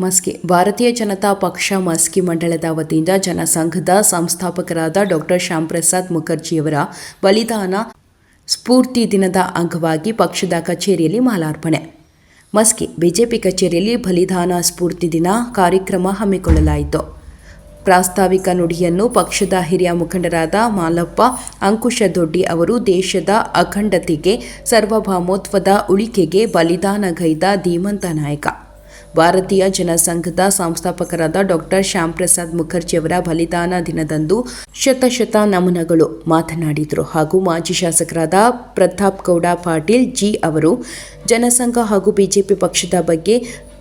ಮಸ್ಕಿ, ಭಾರತೀಯ ಜನತಾ ಪಕ್ಷ ಮಸ್ಕಿ ಮಂಡಳದ ವತಿಯಿಂದ ಜನಸಂಘದ ಸಂಸ್ಥಾಪಕರಾದ ಡಾಕ್ಟರ್ ಶ್ಯಾಮ್ ಪ್ರಸಾದ್ ಮುಖರ್ಜಿಯವರ ಬಲಿದಾನ ಸ್ಫೂರ್ತಿ ದಿನದ ಅಂಗವಾಗಿ ಪಕ್ಷದ ಕಚೇರಿಯಲ್ಲಿ ಮಾಲಾರ್ಪಣೆ. ಮಸ್ಕಿ, ಬಿಜೆಪಿ ಕಚೇರಿಯಲ್ಲಿ ಬಲಿದಾನ ಸ್ಫೂರ್ತಿ ದಿನ ಕಾರ್ಯಕ್ರಮ ಹಮ್ಮಿಕೊಳ್ಳಲಾಯಿತು. ಪ್ರಾಸ್ತಾವಿಕ ನುಡಿಯನ್ನು ಪಕ್ಷದ ಹಿರಿಯ ಮುಖಂಡರಾದ ಮಾಲಪ್ಪ ಅಂಕುಶ ದೊಡ್ಡಿ ಅವರು ದೇಶದ ಅಖಂಡತೆಗೆ, ಸರ್ವಭೌಮತ್ವದ ಉಳಿಕೆಗೆ ಬಲಿದಾನಗೈದ ಧೀಮಂತ ನಾಯಕ. ಭಾರತೀಯ ಜನಸಂಘದ ಸಂಸ್ಥಾಪಕರಾದ ಡಾಕ್ಟರ್ ಶ್ಯಾಮ್ ಪ್ರಸಾದ್ ಮುಖರ್ಜಿಯವರ ಬಲಿದಾನ ದಿನದಂದು ಶತಶತ ನಮನಗಳು ಮಾತನಾಡಿದರು. ಹಾಗೂ ಮಾಜಿ ಶಾಸಕರಾದ ಪ್ರತಾಪ್ ಗೌಡ ಪಾಟೀಲ್ ಜಿ ಅವರು ಜನಸಂಘ ಹಾಗೂ ಬಿಜೆಪಿ ಪಕ್ಷದ ಬಗ್ಗೆ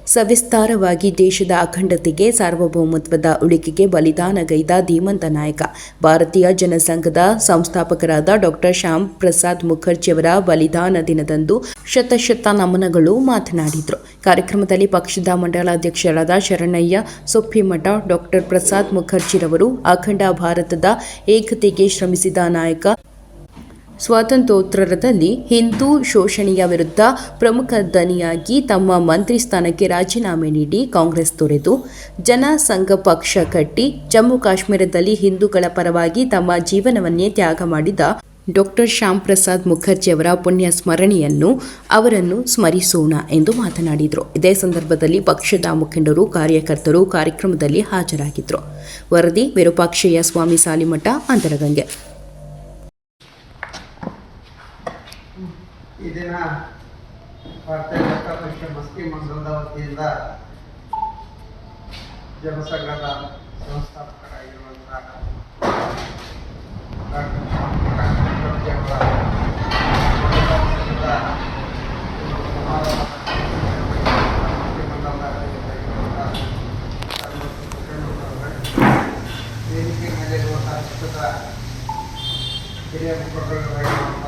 ಸವಿಸ್ತಾರವಾಗಿ ದೇಶದ ಅಖಂಡತೆಗೆ, ಸಾರ್ವಭೌಮತ್ವದ ಉಳಿಕೆಗೆ ಬಲಿದಾನಗೈದ ಧೀಮಂತ ನಾಯಕ. ಭಾರತೀಯ ಜನಸಂಘದ ಸಂಸ್ಥಾಪಕರಾದ ಡಾಕ್ಟರ್ ಶ್ಯಾಮ್ ಪ್ರಸಾದ್ ಮುಖರ್ಜಿಯವರ ಬಲಿದಾನ ದಿನದಂದು ಶತಶತ ನಮನಗಳು ಮಾತನಾಡಿದರು. ಕಾರ್ಯಕ್ರಮದಲ್ಲಿ ಪಕ್ಷದ ಮಂಡಲಾಧ್ಯಕ್ಷರಾದ ಶರಣಯ್ಯ, ಸೊಪ್ಪಿಮಠ ಡಾಕ್ಟರ್ ಪ್ರಸಾದ್ ಮುಖರ್ಜಿರವರು, ಅಖಂಡ ಭಾರತದ ಏಕತೆಗೆ ಶ್ರಮಿಸಿದ ನಾಯಕ ಸ್ವಾತಂತ್ರ್ಯೋತ್ತರದಲ್ಲಿ ಹಿಂದೂ ಶೋಷಣೆಯ ವಿರುದ್ಧ ಪ್ರಮುಖ ದನಿಯಾಗಿ ತಮ್ಮ ಮಂತ್ರಿ ಸ್ಥಾನಕ್ಕೆ ರಾಜೀನಾಮೆ ನೀಡಿ ಕಾಂಗ್ರೆಸ್ ತೊರೆದು ಜನಸಂಘ ಪಕ್ಷ ಕಟ್ಟಿ ಜಮ್ಮು ಕಾಶ್ಮೀರದಲ್ಲಿ ಹಿಂದೂಗಳ ಪರವಾಗಿ ತಮ್ಮ ಜೀವನವನ್ನೇ ತ್ಯಾಗ ಮಾಡಿದ ಡಾಕ್ಟರ್ ಶ್ಯಾಮ್ ಪ್ರಸಾದ್ ಮುಖರ್ಜಿಯವರ ಪುಣ್ಯ ಸ್ಮರಣೆಯನ್ನು ಅವರನ್ನು ಸ್ಮರಿಸೋಣ ಎಂದು ಮಾತನಾಡಿದರು. ಇದೇ ಸಂದರ್ಭದಲ್ಲಿ ಪಕ್ಷದ ಮುಖಂಡರು, ಕಾರ್ಯಕರ್ತರು ಕಾರ್ಯಕ್ರಮದಲ್ಲಿ ಹಾಜರಾಗಿದ್ದರು ವರದಿ ವಿರೂಪಾಕ್ಷಯ್ಯ ಸ್ವಾಮಿ ಸಾಲಿಮಠ, ಅಂತರಗಂಗೆ. ಈ ದಿನ ಭಾರತೀಯ ಜನತಾ ಪಕ್ಷ ಮಸ್ಕಿ ಮಂಡಲದ ವತಿಯಿಂದ ಜನಸಂಘದ ಸಂಸ್ಥಾಪಕರಾಗಿರುವಂಥ ಡಾಕ್ಟರ್ ಶ್ಯಾಮಪ್ರಕಾಶ್ ಮುಖರ್ಜಿ ಅವರ ಮಂಡಲದ ಮಸ್ಕಿ ಮಂಡಲದ ಅಧ್ಯಕ್ಷರಾಗಿರುವಂಥ ಸರ್ವೋಚ್ಚ ಮುಖಂಡರುಗಳೇ, ವೇದಿಕೆ ಮೇಲಿರುವ ಶಾಸಕರ ಹಿರಿಯ ಮುಖಂಡರಾಗಿರುವಂಥ